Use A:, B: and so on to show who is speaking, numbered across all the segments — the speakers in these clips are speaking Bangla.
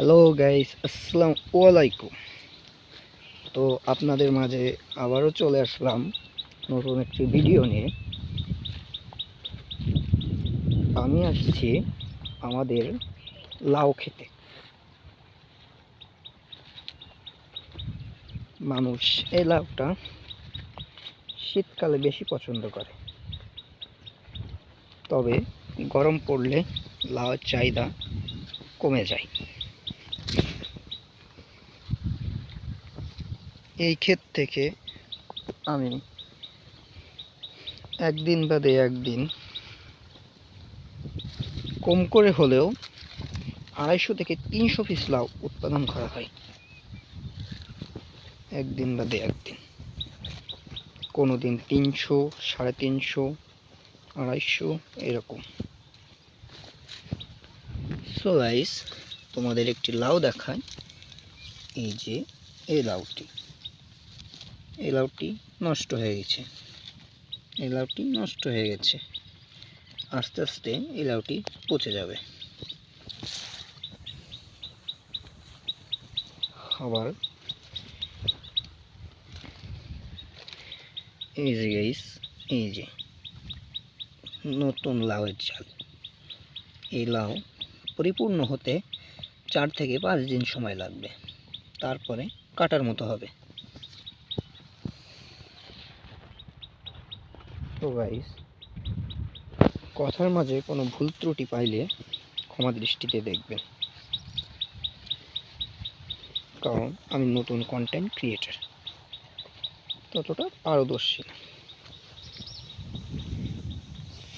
A: হ্যালো গাইস আসসালাম ওয়ালাইকুম তো আপনাদের মাঝে আবারও চলে আসলাম নতুন একটি ভিডিও নিয়ে। আমি আসছি আমাদের লাউ খেতে। মানুষ এই লাউটা শীতকালে বেশি পছন্দ করে। তবে গরম পড়লে লাউয়ের চাহিদা কমে যায়। এই ক্ষেত থেকে আমি একদিন বাদে একদিন কম করে হলেও আড়াইশো থেকে তিনশো পিস লাউ উৎপাদন করা হয়। একদিন বাদে একদিন। কোনো দিন তিনশো, সাড়ে তিনশো, আড়াইশো, এরকম। সো গাইস তোমাদের একটি লাউ দেখায় এই যে, এই লাউটি। এই লাউটি নষ্ট হয়ে গেছে। এই লাউটি নষ্ট হয়ে গেছে। আস্তে আস্তে এই লাউটি পচে যাবে। আবার এই যে গাইস এই যে নতুন লাউয়ের চাল এই লাউ পরিপূর্ণ হতে চার থেকে পাঁচ দিন সময় লাগবে। তারপরে কাটার মতো হবে। তো গাইস কথার মাঝে কোনো ভুল ত্রুটি পাইলে ক্ষমা দৃষ্টিতে দেখবেন। কারণ আমি নতুন কন্টেন্ট ক্রিয়েটার ততটা পারদর্শী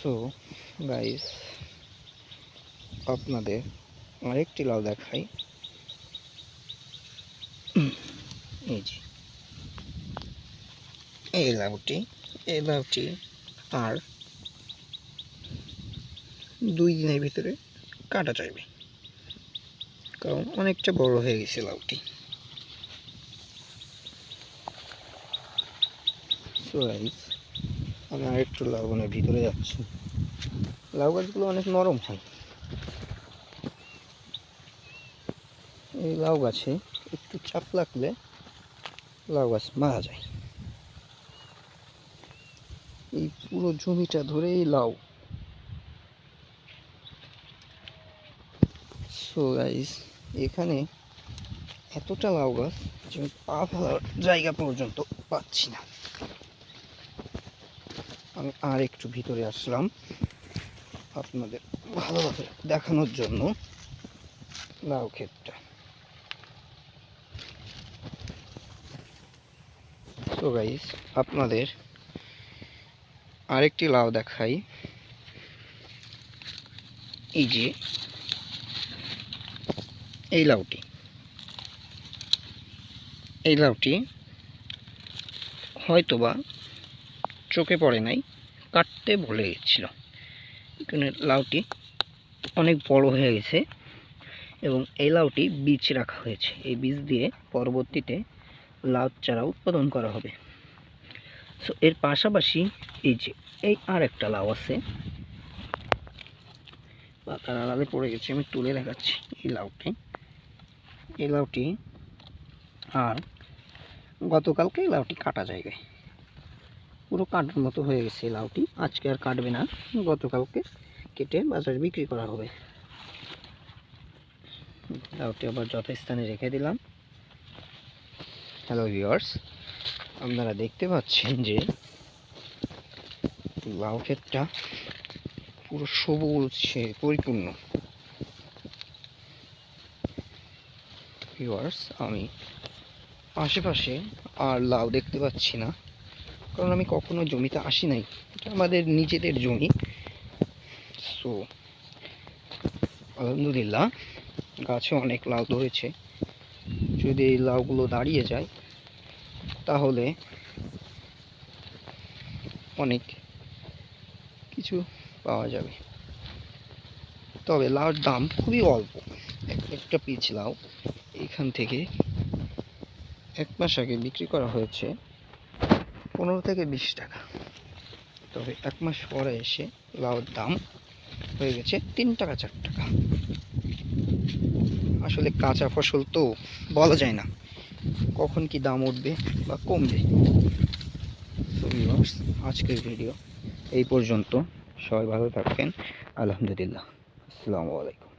A: সো গাইস আপনাদের আরেকটি লাউ দেখাই। এই যে। এই লাউটি এই লাউটি আর দুই দিনের ভিতরে কাটা যাবে কারণ অনেকটা বড় হয়ে গেছে লাউটি। আমি আরেকটু লাউ বনের ভিতরে যাচ্ছি। লাউ গাছগুলো অনেক নরম হয়। এই লাউ গাছে একটু চাপ লাগলে লাউ গাছ মারা যায়। এই পুরো জমিটা ধরেই লাউ সো গাইস এখানে এতটা লাউ গাছ যে আমি পা ফেলার জায়গা পর্যন্ত পাচ্ছি না। আমি আর একটু ভিতরে আসলাম আপনাদের ভালোভাবে দেখানোর জন্য লাউ ক্ষেতটা। তো গাইস আপনাদের আরেকটি লাউ দেখাই। এই যে, এই লাউটি। এই লাউটি হয়তোবা চোখে পড়ে নাই, কাটতে ভুলে গেছিল। এখানে লাউটি অনেক বড় হয়ে গেছে এবং এই লাউটি বীজ রাখা হয়েছে। এই বীজ দিয়ে পরবর্তীতে লাউ চারা উৎপাদন করা হবে। সো এর পাশাপাশি এই যে, এই আর একটা লাউ আছে। পাতার আড়ালে পড়ে গেছে, আমি তুলে দেখাচ্ছি এই লাউটি এই লাউটি আর গতকালকে এই লাউটি কাটা জায়গায়। পুরো কাটার মতো হয়ে গেছে এই লাউটি। আজকে আর কাটবে না। গতকালকে কেটে বাজারে বিক্রি করা হবে। লাউটি আবার যথাস্থানে রেখে দিলাম। হ্যালো ভিউয়ার্স আপনারা দেখতে পাচ্ছেন যে লাউ ক্ষেতটা পুরো সবুজে পরিপূর্ণ। ভিউয়ার্স আমি আশেপাশে আর লাউ দেখতে পাচ্ছি না, কারণ আমি কখনো জমিতে আসি নাই। এটা আমাদের নিজেদের জমি। সো আলহামদুলিল্লাহ, গাছে অনেক লাউ ধরেছে। যদি এই লাউগুলো দাঁড়িয়ে যায় তাহলে অনেক কিছু পাওয়া যাবে। তবে লাউর দাম খুবই অল্প। এক একটা পিচ লাউ এখান থেকে এক মাস আগে বিক্রি করা হয়েছে পনেরো থেকে বিশ টাকা। তবে এক মাস পরে এসে লাউর দাম হয়ে গেছে তিন টাকা চার টাকা। আসলে কাঁচা ফসল তো বলা যায় না। কখন কি দাম উঠবে বা কমবে? সো ভিউয়ার্স আজকের ভিডিও এই পর্যন্ত। সবাই ভালো থাকবেন। আলহামদুলিল্লাহ। আসসালামু আলাইকুম।